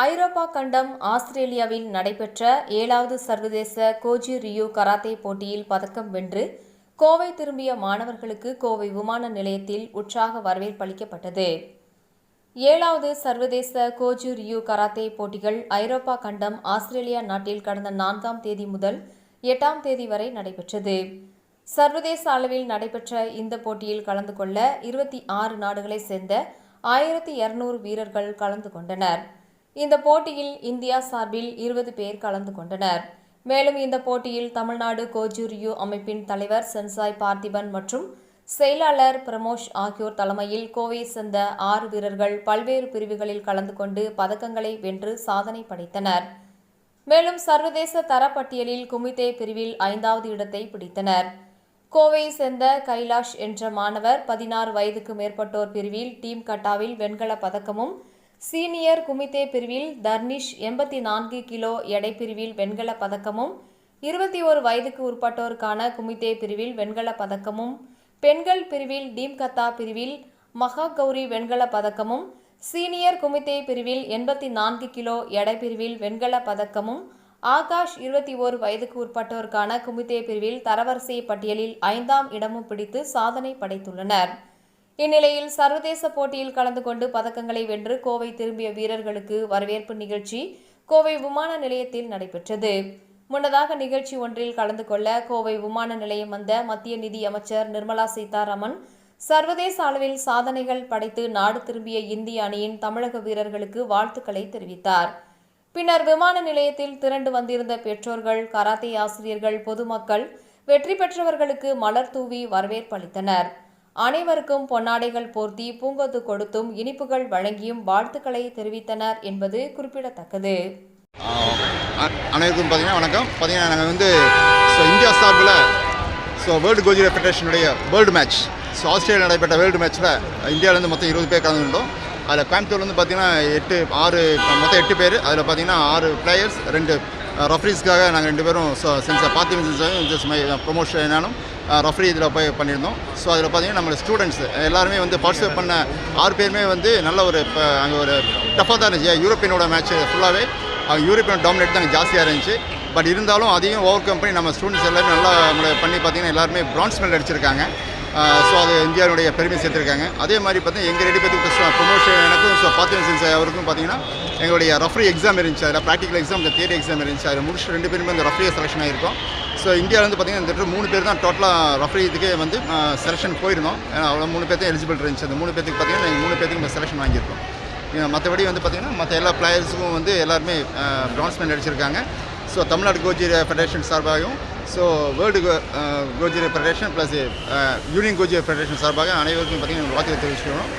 ஐரோப்பா கண்டம் ஆஸ்திரேலியாவில் நடைபெற்ற ஏழாவது சர்வதேச கோஜி ரியோ கராத்தே போட்டியில் பதக்கம் வென்று கோவை திரும்பிய மாணவர்களுக்கு கோவை விமான நிலையத்தில் உற்சாக வரவேற்பளிக்கப்பட்டது ஏழாவது சர்வதேச கோஜி ரியூ கராத்தே போட்டிகள் ஐரோப்பா கண்டம் ஆஸ்திரேலியா நாட்டில் கடந்த நான்காம் தேதி முதல் எட்டாம் தேதி வரை நடைபெற்றது. சர்வதேச அளவில் நடைபெற்ற இந்த போட்டியில் கலந்து கொள்ள இருபத்தி ஆறு நாடுகளைச் சேர்ந்த ஆயிரத்தி இருநூறு வீரர்கள் கலந்து கொண்டனர். இந்த போட்டியில் இந்தியா சார்பில் இருபது பேர் கலந்து கொண்டனர். மேலும் இந்த போட்டியில் தமிழ்நாடு கோஜூரியு அமைப்பின் தலைவர் சென்சாய் பார்த்திபன் மற்றும் செயலாளர் பிரமோஷ் ஆகியோர் தலைமையில் கோவையை சேர்ந்த ஆறு வீரர்கள் பல்வேறு பிரிவுகளில் கலந்து கொண்டு பதக்கங்களை வென்று சாதனை படைத்தனர். மேலும் சர்வதேச தரப்பட்டியலில் குமிதே பிரிவில் ஐந்தாவது இடத்தை பிடித்தனர். கோவையை சேர்ந்த கைலாஷ் என்ற மாணவர் பதினாறு வயதுக்கு மேற்பட்டோர் பிரிவில் டீம் கட்டாவில் வெண்கல பதக்கமும் சீனியர் குமித்தே பிரிவில் தர்னிஷ் எண்பத்தி நான்கு கிலோ எடை பிரிவில் வெண்கலப் பதக்கமும் இருபத்தி ஒரு வயதுக்கு உட்பட்டோருக்கான குமித்தே பிரிவில் வெண்கலப் பதக்கமும் பெண்கள் பிரிவில் டீம்கத்தா பிரிவில் மகா கௌரி வெண்கலப் பதக்கமும் சீனியர் குமித்தே பிரிவில் எண்பத்தி நான்கு கிலோ எடை பிரிவில் வெண்கலப் பதக்கமும் ஆகாஷ் இருபத்தி ஓரு வயதுக்கு உட்பட்டோருக்கான குமித்தே பிரிவில் தரவரிசை பட்டியலில் ஐந்தாம் இடமும் பிடித்து சாதனை படைத்துள்ளனர். இந்நிலையில் சர்வதேச போட்டியில் கலந்து கொண்டு பதக்கங்களை வென்று கோவை திரும்பிய வீரர்களுக்கு வரவேற்பு நிகழ்ச்சி கோவை விமான நிலையத்தில் நடைபெற்றது. முன்னதாக நிகழ்ச்சி ஒன்றில் கலந்து கொள்ள கோவை விமான நிலையம் வந்த மத்திய நிதி அமைச்சர் நிர்மலா சீதாராமன் சர்வதேச அளவில் சாதனைகள் படைத்து நாடு திரும்பிய இந்திய அணியின் தமிழக வீரர்களுக்கு வாழ்த்துக்களை தெரிவித்தார். பின்னர் விமான நிலையத்தில் திரண்டு வந்திருந்த பெற்றோர்கள் கராத்தே ஆசிரியர்கள் பொதுமக்கள் வெற்றி பெற்றவர்களுக்கு மலர் தூவி வரவேற்பளித்தனர் அனைவருக்கும் பொன்னாடைகள் போர்த்தி பூங்கொத்து கொடுத்தும் இனிப்புகள் வழங்கியும் வாழ்த்துக்களை தெரிவித்தனர் என்பது குறிப்பிடத்தக்கது. அனைவருக்கும் பார்த்தீங்கன்னா வணக்கம். பார்த்தீங்கன்னா நாங்கள் வந்து ஸோ இந்தியா சார்பில் ஸோ வேர்ல்டு கோஜி ஃபெடரேஷனுடைய வேர்ல்டு மேட்ச் ஸோ ஆஸ்திரேலியா நடைபெற்ற வேர்ல்டு மேட்ச்சில் இந்தியாவிலேருந்து மொத்தம் இருபது பேர் கலந்துருந்தோம் அதில் கோயம்புத்தூர்லேருந்து பார்த்தீங்கன்னா எட்டு ஆறு மொத்தம் எட்டு பேர். அதில் பார்த்தீங்கன்னா ஆறு பிளேயர்ஸ் ரெண்டு uh, ரஃப்ரீஸ்க்காக நாங்கள் ரெண்டு பேரும் ஸோ சென்சார் பார்த்திபன் சென்சாரும் மை ப்ரொமோஷன் என்னாலும் uh, ரஃப்ரி இதில் போய் பண்ணியிருந்தோம். ஸோ அதில் பார்த்தீங்கன்னா நம்ம ஸ்டூடெண்ட்ஸ் எல்லாருமே வந்து பார்ட்டிசிபேட் பண்ண ஆறு பேருமே வந்து நல்ல ஒரு இப்போ அங்கே ஒரு டஃப்பாக தான் இருந்துச்சு. யூரோப்பியனோட மேட்ச் ஃபுல்லாகவே அவங்க யூரோப்பியன் டாமினேட் தான் ஜாஸ்தியாக இருந்துச்சு. பட் இருந்தாலும் அதையும் ஓவர் கம் பண்ணி நம்ம ஸ்டூடெண்ட்ஸ் எல்லாருமே நல்லா நம்மளை பண்ணி பார்த்தீங்கன்னா எல்லாருமே பிரான்ஸ் மெடல் அடிச்சிருக்காங்க. ஸோ அது இந்தியாவுடைய பெருமை சேர்த்துருக்காங்க. அதே மாதிரி பார்த்தீங்கன்னா எங்கள் ரெண்டு பேருக்கு ப்ரொமோஷன் எனக்கும் ஸோ பார்த்திபன் அவருக்கும் பார்த்தீங்கன்னா எங்களுடைய ரஃப்ரி எக்ஸாம் இருந்துச்சு. அதில் ப்ராக்டிக்கல் எக்ஸாம் இந்த தியரி எக்ஸாம் இருந்துச்சு. அதில் முடிச்சு ரெண்டு பேருமே இந்த ரஃப்ரியை செலெக்ஷன் ஆகிருக்கோம் ஸோ இந்தியாவிலேருந்து பார்த்தீங்கன்னா இந்த மூணு பேர் தான் டோட்டலாக ரஃப்ரி இதுக்கே வந்து செலெக்ஷன் போயிருந்தோம். ஏன்னா அவ்வளோ மூணு பேர்த்தையும் எலிஜிபிள் இருந்துச்சு. அந்த மூணு பேர்த்துக்கு பார்த்தீங்கன்னா நாங்கள் மூணு பேர்த்துக்கு செலெக்ஷன் வாங்கியிருக்கோம். மற்றபடி வந்து பார்த்திங்கன்னா மற்ற எல்லா பிளேயர்ஸுக்கும் வந்து எல்லாருமே பிரான்ஸ் மெடல் அடிச்சிருக்காங்க. ஸோ தமிழ்நாடு கோஜிர ஃபெடரேஷன் சார்பாகவும் ஸோ வேர்ல்டு கோஜிர ஃபெடரேஷன் ப்ளஸ் யூனியன் கோஜிர ஃபெடரேஷன் சார்பாக அனைவருக்கும் பார்த்திங்கன்னா வாழ்த்துக்களை தெரிவிச்சுக்கிறோம்